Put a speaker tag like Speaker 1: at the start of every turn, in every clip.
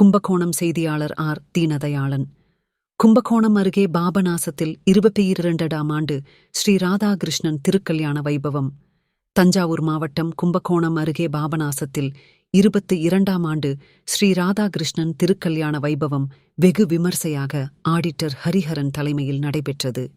Speaker 1: கும்பகோணம் செய்தியாளர் ஆர். தீனதயாளன். கும்பகோணம் அருகே பாபநாசத்தில் இருபத்தி இரண்டாம் ஆண்டு ஸ்ரீ ராதாகிருஷ்ணன் திருக்கல்யாண வைபவம். தஞ்சாவூர் மாவட்டம் கும்பகோணம் அருகே பாபநாசத்தில் இருபத்தி இரண்டாம் ஆண்டு ஸ்ரீ ராதாகிருஷ்ணன் திருக்கல்யாண வைபவம் வெகு விமர்சையாக ஆடிட்டர் ஹரிஹரன் தலைமையில் நடைபெற்றது.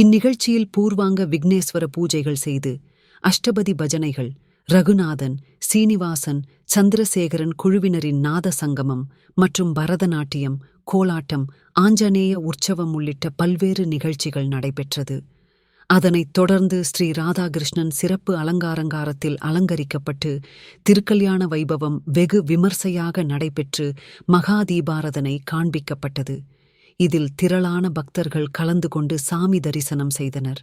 Speaker 1: இந்நிகழ்ச்சியில் பூர்வாங்க விக்னேஸ்வர பூஜைகள் செய்து அஷ்டபதி பஜனைகள் ரகுநாதன் சீனிவாசன் சந்திரசேகரன் குழுவினரின் நாத சங்கமம் மற்றும் பரதநாட்டியம் கோலாட்டம் ஆஞ்சநேய உற்சவம் உள்ளிட்ட பல்வேறு நிகழ்ச்சிகள் நடைபெற்றது. அதனைத் தொடர்ந்து ஸ்ரீ ராதாகிருஷ்ணன் சிறப்பு அலங்காரங்காரத்தில் அலங்கரிக்கப்பட்டு திருக்கல்யாண வைபவம் வெகு விமர்சையாக நடைபெற்று மகா தீபாரதனை காண்பிக்கப்பட்டது. இதில் திரளான பக்தர்கள் கலந்து கொண்டு சாமி தரிசனம் செய்தனர்.